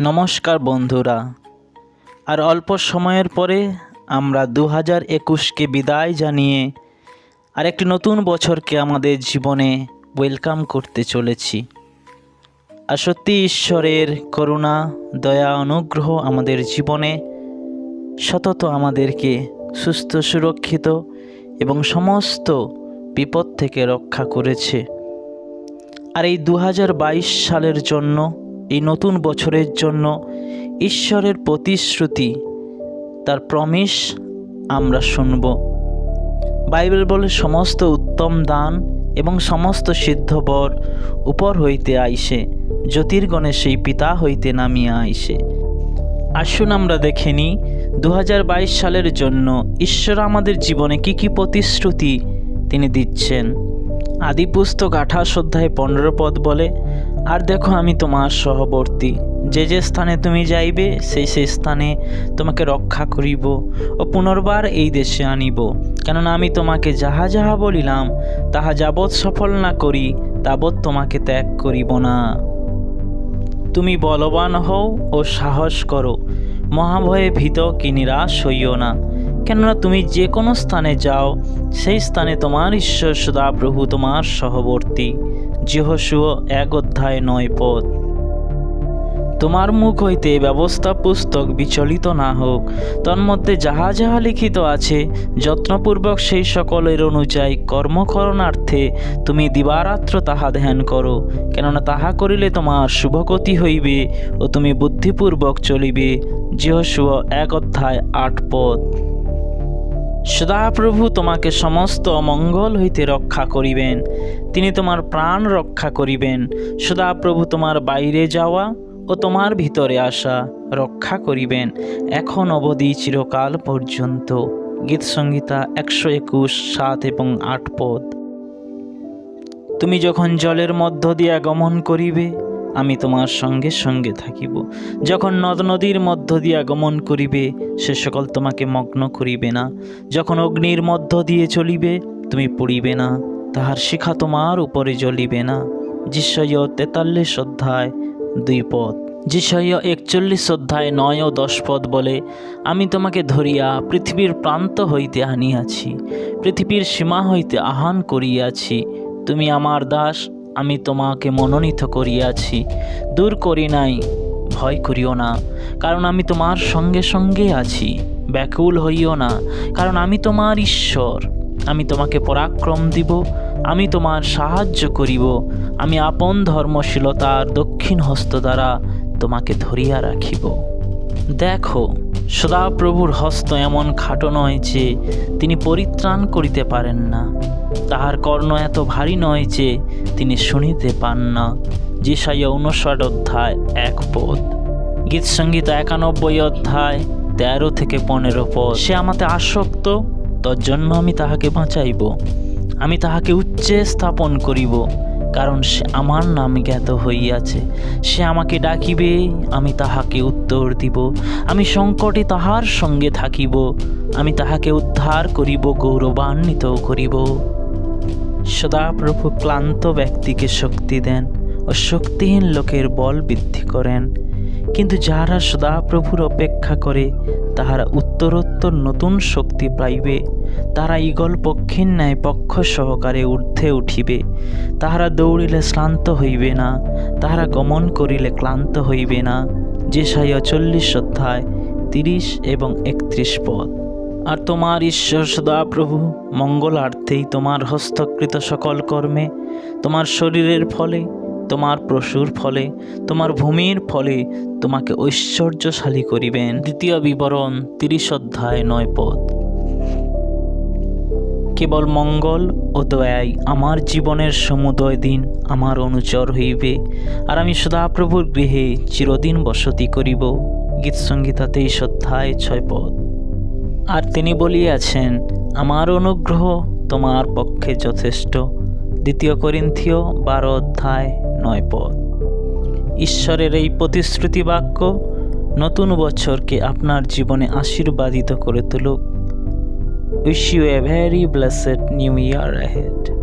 নমস্কার বন্ধুরা। আর অল্প সময়ের পরে আমরা দু হাজার একুশকে বিদায় জানিয়ে আর একটি নতুন বছরকে আমাদের জীবনে ওয়েলকাম করতে চলেছি। আর সত্যি ঈশ্বরের করুণা, দয়া, অনুগ্রহ আমাদের জীবনে সতত আমাদেরকে সুস্থ, সুরক্ষিত এবং সমস্ত বিপদ থেকে রক্ষা করেছে। আর এই দু হাজার বাইশ সালের জন্য এই নতুন বছরের জন্য ঈশ্বরের প্রতিশ্রুতি, তার প্রমিস আমরা শুনব। বাইবেল বলে সমস্ত উত্তম দান এবং সমস্ত সিদ্ধ বর উপর হইতে আইসে, জ্যোতির্গণে সেই পিতা হইতে নামিয়া আইসে। আসুন আমরা দেখে নিই দু সালের জন্য ঈশ্বর আমাদের জীবনে কি কি প্রতিশ্রুতি তিনি দিচ্ছেন। আদিপুস্তক আঠাশ অধ্যায় পনেরো পদ বলে আর দেখো আমি তোমার সহবর্তী। যে যে স্থানে তুমি যাইবে, সেই সেই স্থানে তোমাকে রক্ষা করিব ও পুনর্বার এই দেশে আনিব। কেননা আমি তোমাকে যাহা যাহা বলিলাম, তাহা যাবৎ সফল না করি, তাবৎ তোমাকে ত্যাগ করিব না। তুমি বলবান হও ও সাহস করো, মহাভয়ে ভীত কি নিরাশ হইও না। কেননা তুমি যে কোনো স্থানে যাও, সেই স্থানে তোমার ঈশ্বর সদাপ্রভু, তোমার সহবর্তী। জিহসুয় এক অধ্যায় নয় পদ। তোমার মুখ হইতে ব্যবস্থা পুস্তক বিচলিত না হোক, তন্মধ্যে যাহা যাহা লিখিত আছে, যত্নপূর্বক সেই সকলের অনুযায়ী কর্মকরণার্থে তুমি দিবারাত্র তাহা ধ্যান করো, কেননা তাহা করিলে তোমার শুভগতি হইবে ও তুমি বুদ্ধিপূর্বক চলিবে। জিহসুয় এক অধ্যায় আট পদ। সদাপ্রভু তোমাকে সমস্ত অমঙ্গল হইতে রক্ষা করিবেন। তিনি তোমার প্রাণ রক্ষা করিবেন। সদাপ্রভু তোমার বাইরে যাওয়া ও তোমার ভিতরে আসা রক্ষা করিবেন। এখন অবধি চিরকাল পর্যন্ত। গীত সংহিতা একশো একুশ, সাত এবং আট পদ। তুমি যখন জলের মধ্য দিয়া গমন করিবে আমি তোমার সঙ্গে সঙ্গে থাকিব। যখন নদ নদীর মধ্য দিয়া গমন করিবে, সে সকল তোমাকে মগ্ন করিবে না। যখন অগ্নির মধ্য দিয়ে চলিবে, তুমি পড়িবে না। তাহার শিখা তোমার উপরে জ্বলিবে না। যিশয় তেতাল্লিশ অধ্যায় দুই পদ। যিশয় একচল্লিশ অধ্যায় নয় ও দশ পদ বলে, আমি তোমাকে ধরিয়া পৃথিবীর প্রান্ত হইতে আনিয়াছি, পৃথিবীর সীমা হইতে আহান করিয়াছি। তুমি আমার দাস আমি তোমাকে মনোনীত করিয়াছি। দূর করি নাই, ভয় করিও না, কারণ আমি তোমার সঙ্গে সঙ্গে আছি, ব্যাকুল হইও না, কারণ আমি তোমার ঈশ্বর। আমি তোমাকে পরাক্রম দিব, আমি তোমার সাহায্য করিব, আমি আপন ধর্মশীলতার দক্ষিণ হস্ত দ্বারা তোমাকে ধরিয়া রাখিব। দেখো, সদাপ্রভুর হস্ত এমন খাটো নয় যে তিনি পরিত্রাণ করিতে পারেন না। তাহার কর্ণ এত ভারী নয় যে তিনি শুনিতে পান না। যে জিসাইয়া উনষাট অধ্যায়, এক পদ। গীত সংগীত একানব্বই অধ্যায়, তেরো থেকে পনেরো পদ। সে আমাতে আসক্ত তর জন্য আমি তাহাকে বাঁচাইব। আমি তাহাকে উচ্চে স্থাপন করিব, কারণ সে আমার নাম জ্ঞাত হইয়াছে। সে আমাকে ডাকিবে, আমি তাহাকে উত্তর দিব। আমি সংকটে তাহার সঙ্গে থাকিব, আমি তাহাকে উদ্ধার করিব গৌরবান্বিত করিব। সদাপ্রভু ক্লান্ত ব্যক্তিকে শক্তি দেন ও শক্তিহীন লোকের বল বৃদ্ধি করেন। কিন্তু যাহারা সদাপ্রভুর অপেক্ষা করে, তাহারা উত্তরোত্তর নতুন শক্তি পাইবে। তারা ইগল পক্ষীর ন্যায় পক্ষ সহকারে ঊর্ধ্বে উঠিবে। তাহারা দৌড়িলে শ্রান্ত হইবে না, তাহারা গমন করিলে ক্লান্ত হইবে না। যে সাই চল্লিশ অধ্যায় তিরিশ এবং একত্রিশ পদ। আর তোমার ঈশ্বর সদাপ্রভু মঙ্গলার্থেই তোমার হস্তকৃত সকল কর্মে, তোমার শরীরের ফলে, তোমার প্রসুর ফলে, তোমার ভূমির ফলে তোমাকে ঐশ্বর্যশালী করিবেন। দ্বিতীয় বিবরণ, তিরিশ অধ্যায়, নয় পদ। কেবল মঙ্গল ও দয়াই আমার জীবনের সমুদয় দিন, আমার অনুচর হইবে, আর আমি সদাপ্রভুর গৃহে চিরদিন বসতি করিব। গীত সংগীতা তেইশ ছয় পদ। আর তিনি বলিয়াছেন, আমার অনুগ্রহ তোমার পক্ষে যথেষ্ট। দ্বিতীয় করিন্থীয় বারো অধ্যায় নয় পদ। ঈশ্বরের এই প্রতিশ্রুতি বাক্য নতুন বছরকে আপনার জীবনে আশীর্বাদিত করে তুলুক। Wish you a very blessed new year ahead